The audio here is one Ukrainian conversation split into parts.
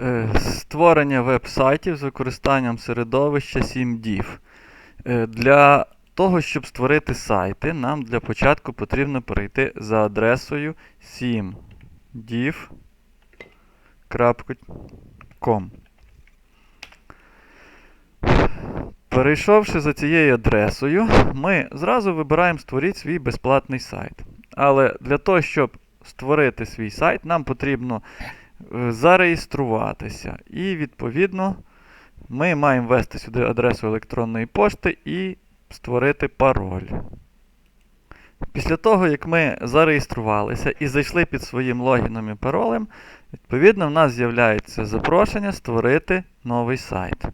Е, Створення веб-сайтів з використанням середовища 7div. Е, Для того, щоб створити сайти, нам для початку потрібно перейти за адресою 7div.com. Перейшовши за цією адресою, ми зразу вибираємо Створіть свій безплатний сайт. Але для того, щоб створити свій сайт, нам потрібно зареєструватися. І, відповідно, ми маємо ввести сюди адресу електронної пошти і створити пароль. Після того, як ми зареєструвалися і зайшли під своїм логіном і паролем, відповідно, в нас з'являється запрошення створити новий сайт.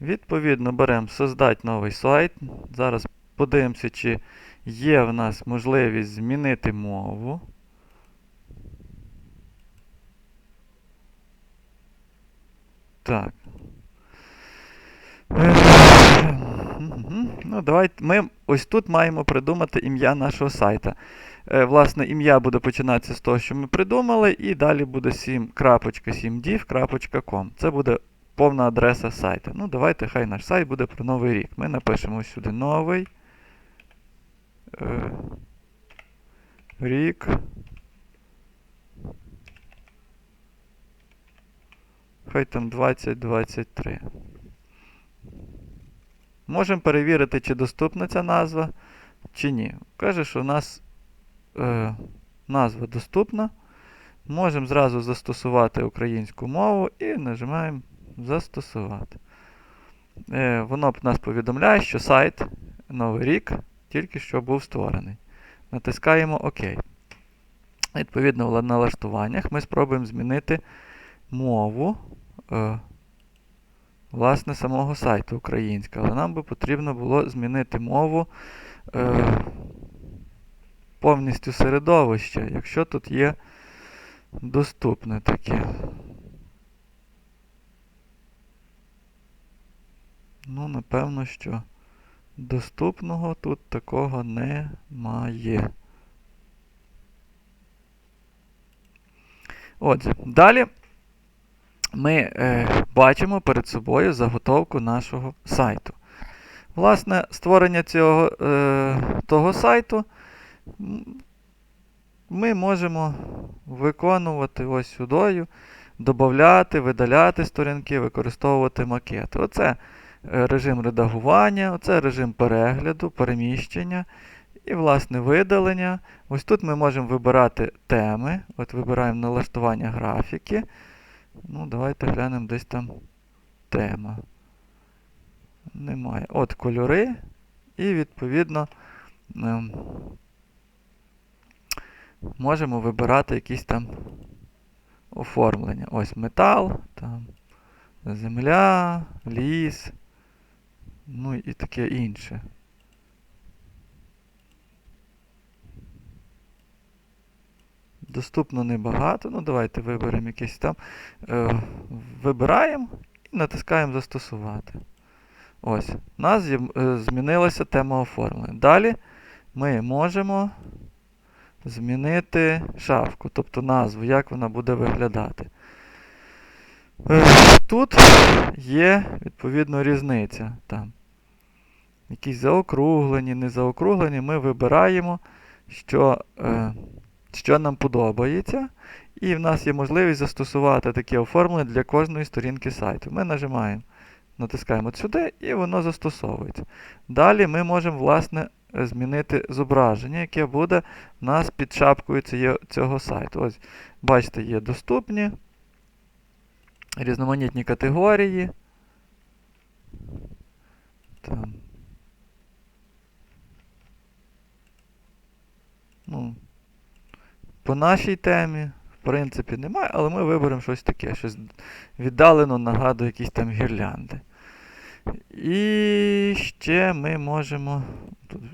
Відповідно, беремо создати новий сайт. Зараз подивимося, чи є в нас можливість змінити мову. Так. Ну, давайте ми ось тут маємо придумати ім'я нашого сайта. Е, Власне, ім'я буде починатися з того, що ми придумали, і далі буде 7.7div.com. Це буде повна адреса сайту. Ну, давайте, хай наш сайт буде про новий рік. Ми напишемо сюди новий е, рік. Хай там 2023. Можемо перевірити, чи доступна ця назва, чи ні. Каже, що у нас е, назва доступна. Можемо зразу застосувати українську мову і нажимаємо Застосувати. Е, воно нас повідомляє, що сайт Новий рік тільки що був створений. Натискаємо ОК. Відповідно, в налаштуваннях ми спробуємо змінити мову власне самого сайту українська. Але нам би потрібно було змінити мову е, повністю середовища, якщо тут є доступне таке. Ну, напевно, що доступного тут такого немає. Отже, далі ми е, бачимо перед собою заготовку нашого сайту. Власне, створення цього е, того сайту ми можемо виконувати ось сюдою, додати, видаляти сторінки, використовувати макети. Оце е, режим редагування, оце режим перегляду, переміщення і, власне, видалення. Ось тут ми можемо вибирати теми. От вибираємо налаштування графіки. Ну, давайте глянемо десь там тема. Немає. От кольори. І, відповідно, ем, можемо вибирати якісь там оформлення. Ось метал, там, земля, ліс, ну і таке інше. Доступно небагато. Ну, давайте виберемо якесь там. Е, вибираємо і натискаємо Застосувати. Ось. У нас е, змінилася тема оформлення. Далі ми можемо змінити шапку, тобто назву, як вона буде виглядати. Е, Тут є, відповідно, різниця. Там. Якісь заокруглені, не заокруглені. Ми вибираємо, що, е, що нам подобається. І в нас є можливість застосувати таке оформлення для кожної сторінки сайту. Ми нажимаємо, натискаємо сюди, і воно застосовується. Далі ми можемо, власне, змінити зображення, яке буде в нас під шапкою цього сайту. Ось, бачите, є доступні, різноманітні категорії. Там. Ну, по нашій темі, в принципі, немає, але ми виберемо щось таке, щось віддалено нагадує якісь там гірлянди. І ще ми можемо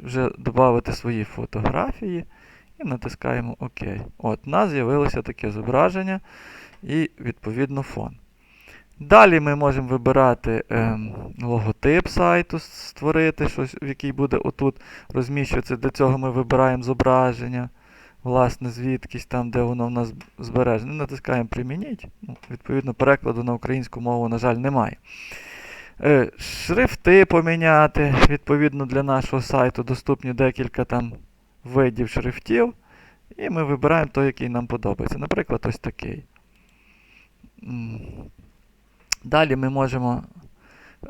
вже додати свої фотографії і натискаємо ОК. От, у нас з'явилося таке зображення і, відповідно, фон. Далі ми можемо вибирати ем, логотип сайту, створити щось, який буде отут розміщуватися. Для цього ми вибираємо зображення. Власне, звідкись там, де воно в нас збережено. Натискаємо Примініть. Ну, відповідно, перекладу на українську мову, на жаль, немає. Е, Шрифти поміняти. Відповідно, для нашого сайту доступні декілька там видів шрифтів. І ми вибираємо той, який нам подобається. Наприклад, ось такий. Далі ми можемо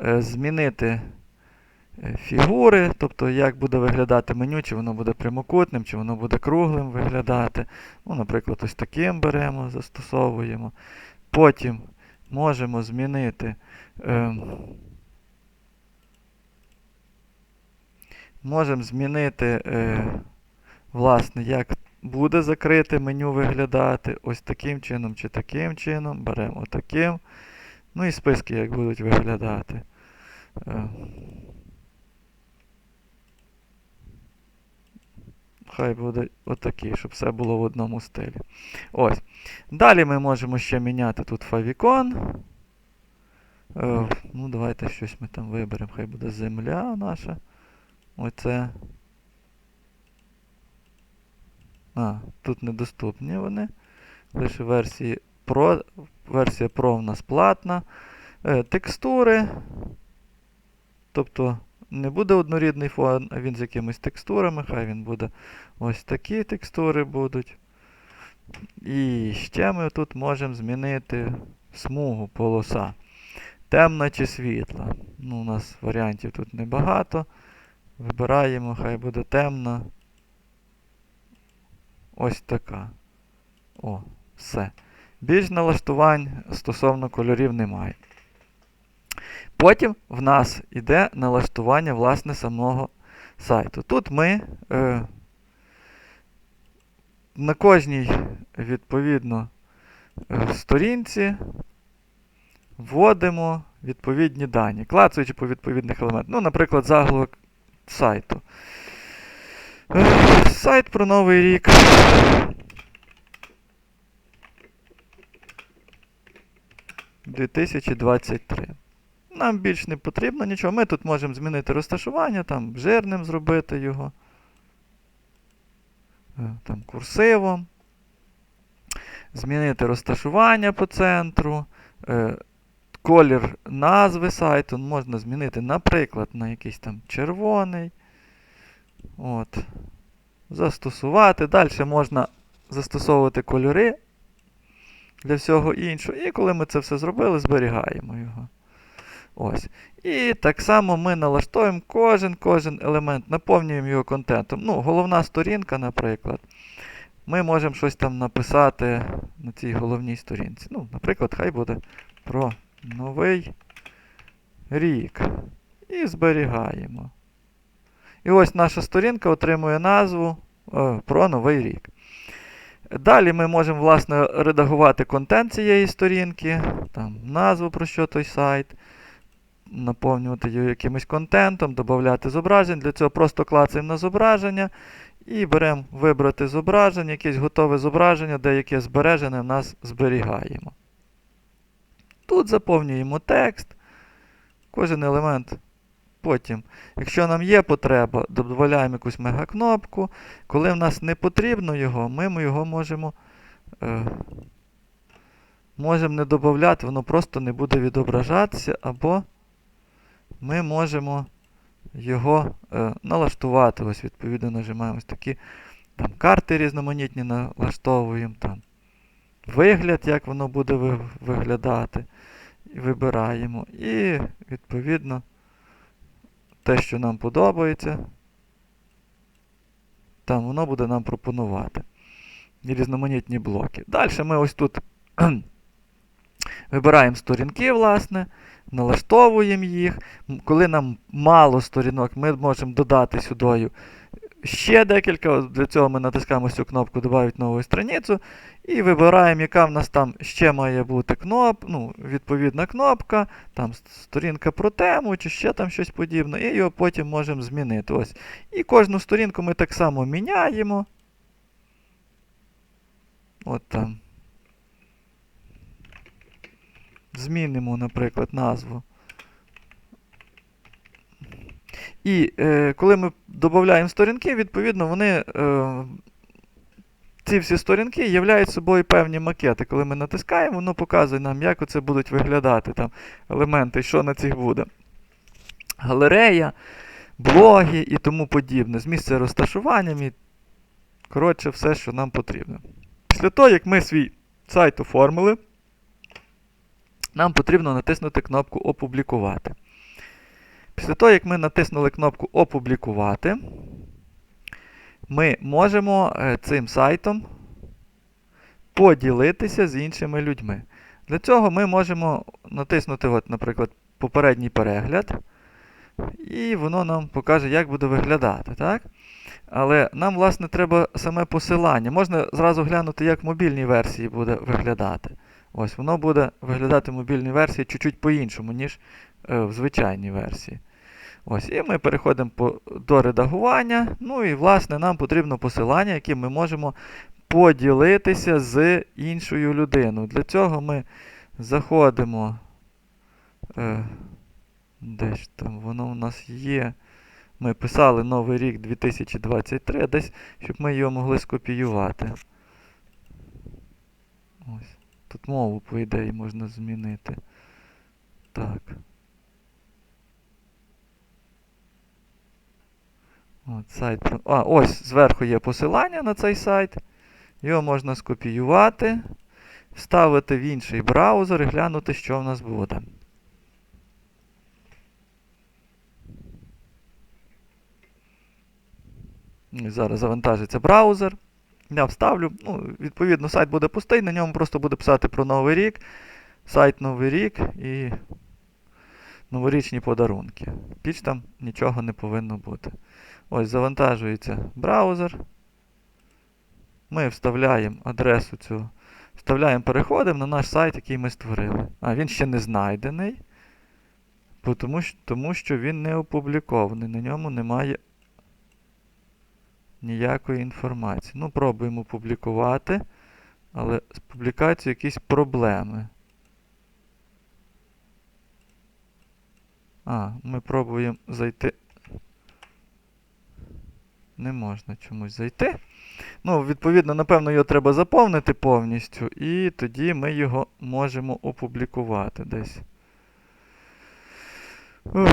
е, змінити фігури, тобто як буде виглядати меню, чи воно буде прямокутним, чи воно буде круглим виглядати. Ну, Наприклад, ось таким беремо, застосовуємо. Потім можемо змінити. Е, можемо змінити, е, власне, як буде закрите меню виглядати. Ось таким чином чи таким чином. Беремо таким. Ну і списки як будуть виглядати. Е, Хай буде отакий, щоб все було в одному стилі. Ось. Далі ми можемо ще міняти тут фавікон. Е, ну, давайте щось ми там виберемо. Хай буде земля наша. Оце. А, тут недоступні вони. Лише версії Pro. Версія Pro в нас платна. Е, текстури. Тобто не буде однорідний фон, а він з якимись текстурами. Хай він буде ось такі текстури будуть. І ще ми тут можемо змінити смугу полоса. Темна чи світла. Ну, у нас варіантів тут небагато. Вибираємо, хай буде темна. Ось така. О, все. Більш налаштувань стосовно кольорів немає. Потім в нас йде налаштування власне самого сайту. Тут ми е, на кожній, відповідно, е, сторінці вводимо відповідні дані, клацаючи по відповідних елементах. Ну, наприклад, заголовок сайту. Е, Сайт про Новий рік. – 2023. Нам більш не потрібно нічого. Ми тут можемо змінити розташування, там жирним зробити його. Е, Там курсивом. Змінити розташування по центру. Е, Колір назви сайту можна змінити, наприклад, на якийсь там червоний. От. Застосувати. Далі можна застосовувати кольори для всього іншого. І коли ми це все зробили, зберігаємо його. Ось. І так само ми налаштуємо кожен кожен елемент, наповнюємо його контентом. Ну, головна сторінка, наприклад. Ми можемо щось там написати на цій головній сторінці. Ну, наприклад, хай буде про новий рік. І зберігаємо. І ось наша сторінка отримує назву е, про новий рік. Далі ми можемо, власне, редагувати контент цієї сторінки, там, назву про що той сайт, наповнювати його якимось контентом, додати зображень. Для цього просто клацаємо на зображення і беремо вибрати зображення, якесь готове зображення, де яке збережене в нас зберігаємо. Тут заповнюємо текст, кожен елемент. Потім, якщо нам є потреба, додаємо якусь мегакнопку. Коли в нас не потрібно його, ми його можемо е, можемо не додати, воно просто не буде відображатися, або ми можемо його е, налаштувати. Ось, відповідно, нажимаємо ось такі там, карти різноманітні налаштовуємо. там, Вигляд, як воно буде ви- виглядати. І вибираємо. І, відповідно, те, що нам подобається, там воно буде нам пропонувати. І різноманітні блоки. Далі ми ось тут вибираємо сторінки, власне, налаштовуємо їх. Коли нам мало сторінок, ми можемо додати сюди ще декілька. Для цього ми натискаємо цю кнопку «Добавити нову страницю і вибираємо, яка в нас там ще має бути кноп, ну, відповідна кнопка, там сторінка про тему чи ще там щось подібне, і його потім можемо змінити. Ось. І кожну сторінку ми так само міняємо. От там. Змінимо, наприклад, назву. І е, коли ми додаємо сторінки, відповідно, вони е, ці всі сторінки являють собою певні макети. Коли ми натискаємо, воно показує нам, як оце будуть виглядати там елементи, що на цих буде. Галерея, блоги і тому подібне, з місця розташуванням і, коротше, все, що нам потрібно. Після того, як ми свій сайт оформили, нам потрібно натиснути кнопку Опублікувати. Після того, як ми натиснули кнопку Опублікувати, ми можемо е, цим сайтом поділитися з іншими людьми. Для цього ми можемо натиснути, от, наприклад, попередній перегляд, і воно нам покаже, як буде виглядати. Так? Але нам, власне, треба саме посилання. Можна зразу глянути, як в мобільній версії буде виглядати. Ось, воно буде виглядати в мобільній версії чуть-чуть по-іншому, ніж е, в звичайній версії. Ось, І ми переходимо по, до редагування. Ну і, власне, нам потрібно посилання, яким ми можемо поділитися з іншою людиною. Для цього ми заходимо. Е, де ж там воно у нас є. Ми писали Новий рік 2023, десь, щоб ми його могли скопіювати. Ось. Тут мову, по ідеї, можна змінити. Так. От, сайт. А, ось зверху є посилання на цей сайт. Його можна скопіювати, вставити в інший браузер і глянути, що в нас буде. Зараз завантажиться браузер. Я вставлю. Ну, відповідно, сайт буде пустий, на ньому просто буде писати про Новий рік, сайт Новий рік і новорічні подарунки. Більш там нічого не повинно бути. Ось завантажується браузер. Ми вставляємо адресу цю. Вставляємо, переходимо на наш сайт, який ми створили. А, він ще не знайдений. тому що він не опублікований. На ньому немає ніякої інформації. Ну, пробуємо публікувати, але з публікацією якісь проблеми. А, ми пробуємо зайти. Не можна чомусь зайти. Ну, відповідно, напевно, його треба заповнити повністю, і тоді ми його можемо опублікувати десь. Ух,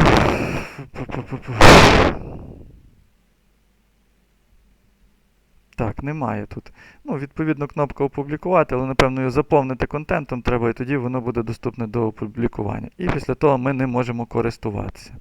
Так, немає тут. Ну, відповідно, кнопка опублікувати, але, напевно, її заповнити контентом треба, і тоді воно буде доступне до опублікування. І після того ми не можемо користуватися.